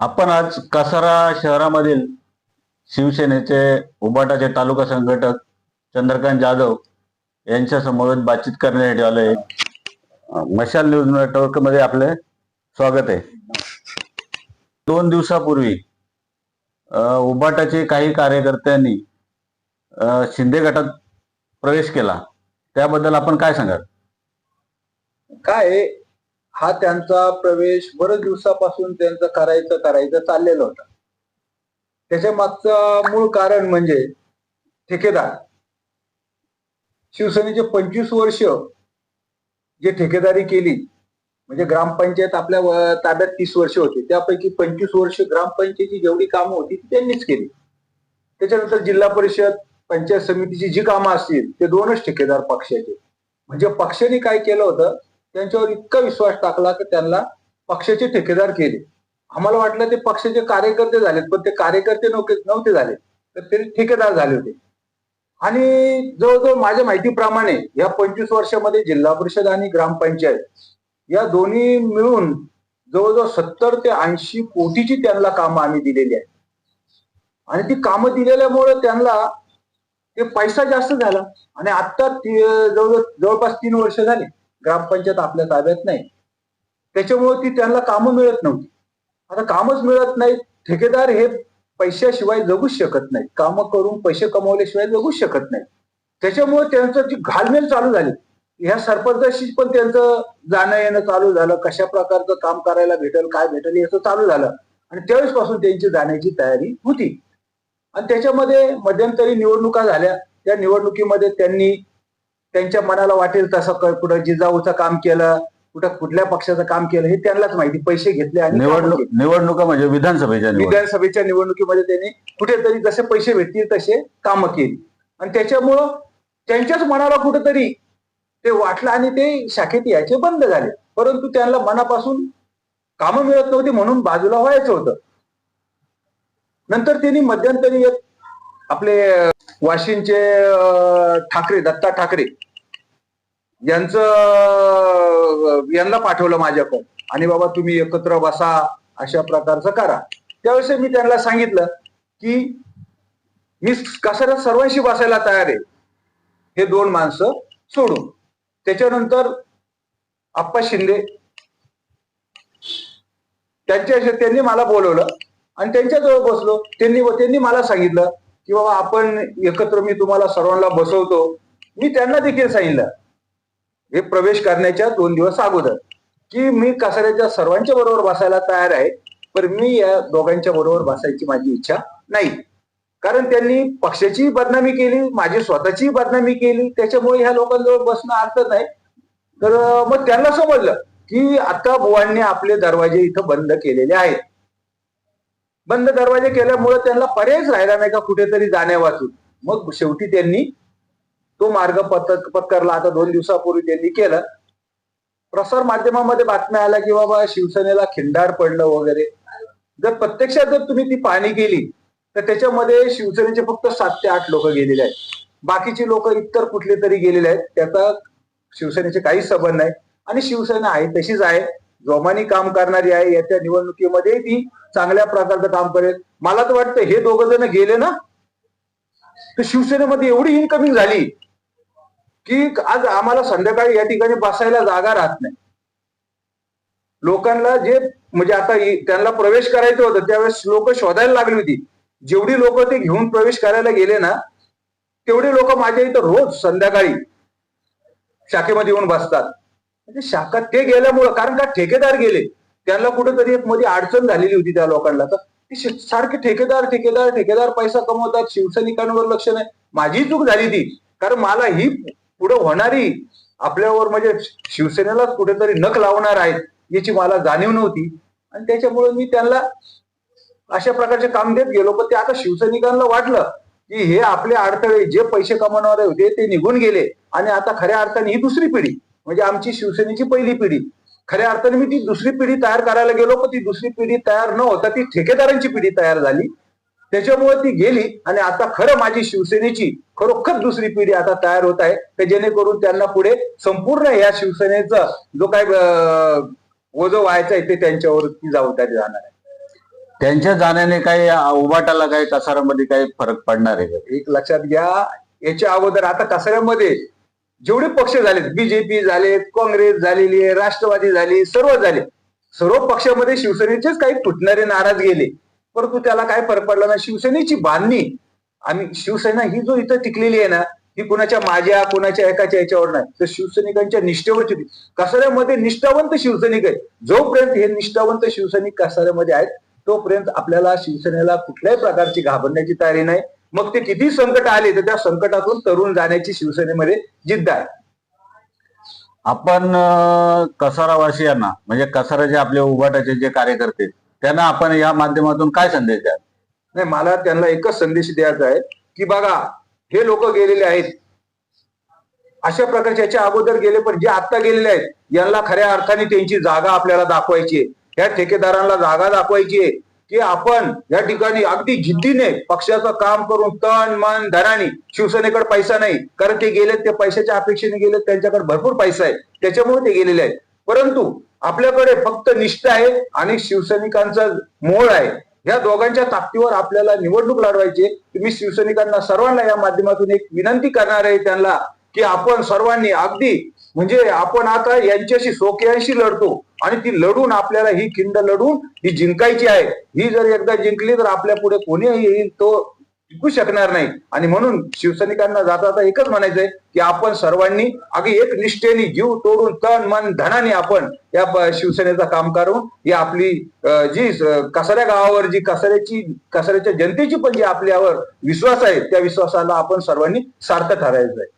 आपण आज कसारा शहरामधील शिवसेनेचे उबाटाचे तालुका संघटक चंद्रकांत जाधव यांच्या समोर बातचीत करण्यासाठी आलोय. मशाल न्यूज नेटवर्कमध्ये आपले स्वागत आहे. दोन दिवसापूर्वी उबाटाचे काही कार्यकर्त्यांनी शिंदे गटात प्रवेश केला. त्याबद्दल आपण काय सांगाल? काय हा त्यांचा प्रवेश बरेच दिवसापासून त्यांचं करायचं करायचं चाललेलं होतं. त्याच्या मागचं मूळ कारण म्हणजे ठेकेदार. शिवसेनेचे पंचवीस वर्ष जे ठेकेदारी केली म्हणजे ग्रामपंचायत आपल्या ताब्यात तीस वर्ष होती. त्यापैकी पंचवीस वर्ष ग्रामपंचायतीची जेवढी कामं होती ती त्यांनीच केली. त्याच्यानंतर जिल्हा परिषद पंचायत समितीची जी कामं असतील ते दोनच ठेकेदार पक्षाचे. म्हणजे पक्षाने काय केलं होतं त्यांच्यावर इतका विश्वास टाकला की त्यांना पक्षाचे ठेकेदार केले. आम्हाला वाटलं ते पक्षाचे कार्यकर्ते झालेत पण ते कार्यकर्ते नव्हते नव्हते झाले. तर ते ठेकेदार झाले होते. आणि जवळजवळ माझ्या माहितीप्रमाणे या पंचवीस वर्षामध्ये जिल्हा परिषद आणि ग्रामपंचायत या दोन्ही मिळून जवळजवळ सत्तर ते ऐंशी कोटीची त्यांना कामं आम्ही दिलेली आहेत. आणि ती कामं दिलेल्यामुळे त्यांना ते पैसा जास्त झाला. आणि आता जवळजवळ जवळपास तीन वर्ष झाली. ग्रामपंचायत आपल्या ताब्यात नाही. त्याच्यामुळे ती त्यांना कामं मिळत नव्हती. आता कामच मिळत नाही ठेकेदार हे पैशाशिवाय जगूच शकत नाही कामं करून पैसे कमवल्याशिवाय जगूच शकत नाही त्याच्यामुळे त्यांचं जी घालमेल चालू झाली. ह्या सरपंचाशी पण त्यांचं जाणं येणं चालू झालं. कशा प्रकारचं काम करायला भेटेल काय भेटेल याचं चालू झालं. आणि त्यावेळेस पासून त्यांची जाण्याची तयारी होती. आणि त्याच्यामध्ये मध्यंतरी निवडणुका झाल्या. त्या निवडणुकीमध्ये त्यांनी त्यांच्या मनाला वाटेल तसं कुठं जिजाऊचं काम केलं कुठं कुठल्या पक्षाचं काम केलं हे त्यांनाच माहिती पैसे घेतले आणि निवडणूक. निवडणुका म्हणजे विधानसभेच्या विधानसभेच्या निवडणुकीमध्ये त्यांनी कुठेतरी जसे पैसे भेटतील तसे कामं केली. आणि त्याच्यामुळं त्यांच्याच मनाला कुठेतरी ते वाटलं आणि ते शाखेत यायचे बंद झाले. परंतु त्यांना मनापासून कामं मिळत नव्हती म्हणून बाजूला व्हायचं होतं. नंतर त्यांनी मध्यंतरी एक आपले वाशिमचे ठाकरे दत्ता ठाकरे यांचं यांना पाठवलं माझ्याकडून आणि बाबा तुम्ही एकत्र बसा अशा प्रकारचं करा. त्यावेळेस मी त्यांना सांगितलं की मी कसाला सर्वांशी बसायला तयार आहे हे दोन माणसं सोडून. त्याच्यानंतर आप्पा शिंदे त्यांच्या त्यांनी मला बोलवलं आणि त्यांच्याजवळ बसलो. त्यांनी त्यांनी मला सांगितलं की बाबा आपण एकत्र मी तुम्हाला सर्वांना बसवतो. मी त्यांना देखील सांगितलं. हे प्रवेश करण्याच्या दोन दिवस अगोदर. की मी कसाऱ्याच्या सर्वांच्या बरोबर बसायला तयार आहे पण मी या दोघांच्या बरोबर बसायची माझी इच्छा नाही. कारण त्यांनी पक्षाचीही बदनामी केली माझी स्वतःचीही बदनामी केली त्याच्यामुळे ह्या लोकांजवळ बसणं अर्थ नाही. तर मग त्यांना समजलं की आता बुवांनी आपले दरवाजे इथं बंद केलेले आहेत. बंद दरवाजे केल्यामुळे त्यांना पर्यायच राहिला नाही का कुठेतरी जाण्यापासून मग शेवटी त्यांनी तो मार्ग पत पत्करला. आता दोन दिवसापूर्वी त्यांनी केलं. प्रसार माध्यमामध्ये बातम्या आल्या की बाबा शिवसेनेला खिंडार पडलं वगैरे. जर प्रत्यक्षात जर तुम्ही ती पाहणी केली तर त्याच्यामध्ये शिवसेनेचे फक्त सात ते आठ लोक गेलेले आहेत. बाकीची लोक इतर कुठले तरी गेलेले आहेत. त्याचा शिवसेनेचे काहीच संबंध नाही. आणि शिवसेना आहे तशीच आहे. जोमानी काम करणारी आहे याच्या निवडणुकीमध्ये ती चांगल्या प्रकारचं काम करेल. मला तर वाटतं हे दोघ जण गेले ना तर शिवसेनेमध्ये एवढी इन्कमिंग झाली की आज आम्हाला संध्याकाळी या ठिकाणी बसायला जागा राहत नाही. लोकांना जे म्हणजे आता त्यांना प्रवेश करायचं होतं त्यावेळेस लोक शोधायला लागली होती. जेवढी लोक ते घेऊन प्रवेश करायला गेले ना तेवढे लोक माझ्या इथं रोज संध्याकाळी शाखेमध्ये येऊन बसतात. म्हणजे शाखा ते गेल्यामुळं कारण का ठेकेदार गेले. त्यांना कुठेतरी एक मध्ये अडचण झालेली होती त्या लोकांना. तर ती सारखे ठेकेदार ठेकेदार ठेकेदार पैसा कमवतात शिवसैनिकांवर लक्ष नाही. माझी चूक झाली ती. कारण मला ही पुढे होणारी आपल्यावर म्हणजे शिवसेनेलाच कुठेतरी नख लावणार आहेत याची मला जाणीव नव्हती. आणि त्याच्यामुळे मी त्यांना अशा प्रकारचे काम देत गेलो. पण ते आता शिवसैनिकांना वाटलं की हे आपले अडथळे जे पैसे कमावणारे होते ते निघून गेले. आणि आता खऱ्या अर्थाने ही दुसरी पिढी. म्हणजे आमची शिवसेनेची पहिली पिढी. खऱ्या अर्थाने मी ती दुसरी पिढी तयार करायला गेलो पण ती दुसरी पिढी तयार न होता ती ठेकेदारांची पिढी तयार झाली. त्याच्यामुळे ती गेली आणि आता खरं माझी शिवसेनेची खरोखर दुसरी पिढी आता तयार होत आहे तर जेणेकरून त्यांना पुढे संपूर्ण या शिवसेनेचा जो काय ओझं व्हायचं आहे ते त्यांच्यावर ती जबाबदारी राहणार आहे. त्यांच्या जाण्याने काही उभाटाला काही कसारामध्ये काही फरक पडणार आहे? एक लक्षात घ्या याच्या अगोदर आता कसाऱ्यामध्ये जेवढे पक्ष झालेत बीजेपी झालेत काँग्रेस झालेली आहे राष्ट्रवादी झाली सर्व झाले. सर्व पक्षामध्ये शिवसेनेचेच काही तुटणारे नाराज गेले. परंतु त्याला काय फरक पडला ना शिवसेनेची बांधणी. आणि शिवसेना ही जो इथं टिकलेली आहे ना ही कुणाच्या माझ्या कुणाच्या एकाच्या याच्यावर नाही. तर शिवसैनिकांच्या निष्ठेवर ती. कसाऱ्यामध्ये निष्ठावंत शिवसैनिक आहे जोपर्यंत हे निष्ठावंत शिवसैनिक कसाऱ्यामध्ये आहेत तोपर्यंत आपल्याला शिवसेनेला कुठल्याही प्रकारची घाबरण्याची तयारी नाही. मग ते किती संकट आले तर त्या संकटातून तरुण जाण्याची शिवसेनेमध्ये जिद्द आहे आपण अं, कसारावासियांना म्हणजे कसाराचे आपले उभाटाचे जे कार्यकर्ते त्यांना आपण या माध्यमातून काय संदेश द्या नाही मला त्यांना एकच संदेश द्यायचा आहे की बघा हे लोक गेलेले आहेत. अशा प्रकारचे याच्या अगोदर गेले पण जे आता गेलेले आहेत यांना खऱ्या अर्थाने त्यांची जागा आपल्याला दाखवायची आहे. या ठेकेदारांना जागा दाखवायची आहे. की आपण या ठिकाणी अगदी जिद्दीने पक्षाचं काम करून तन मन धनाने शिवसेनेकडे पैसा नाही. कारण ते गेलेत ते पैशाच्या अपेक्षेने गेलेत त्यांच्याकडे भरपूर पैसा आहे. त्याच्यामुळे ते गेलेले आहेत. परंतु आपल्याकडे फक्त निष्ठा आहे आणि शिवसैनिकांचा मोळ आहे. या दोघांच्या ताकदीवर आपल्याला निवडणूक लढवायची तुम्ही शिवसैनिकांना सर्वांना या माध्यमातून एक विनंती करणार आहे त्यांना की आपण सर्वांनी अगदी म्हणजे आपण आता यांच्याशी सोक्यांशी लढतो आणि ती लढून आपल्याला ही खिंड लढून ही जिंकायची आहे. ही जर एकदा जिंकली तर आपल्या पुढे कोणीही येईल तो टिकू शकणार नाही. आणि म्हणून शिवसैनिकांना जाता जाता एकच म्हणायचंय की आपण सर्वांनी अगदी एक निष्ठेने जीव तोडून तन मन धनाने आपण या शिवसेनेचं काम करून ही आपली जी कसऱ्या कसाऱ्या गावावर जी कसाऱ्याची कसाऱ्याच्या जनतेची पण जी आपल्यावर विश्वास आहे त्या विश्वासाला आपण सर्वांनी सार्थ ठरायचं आहे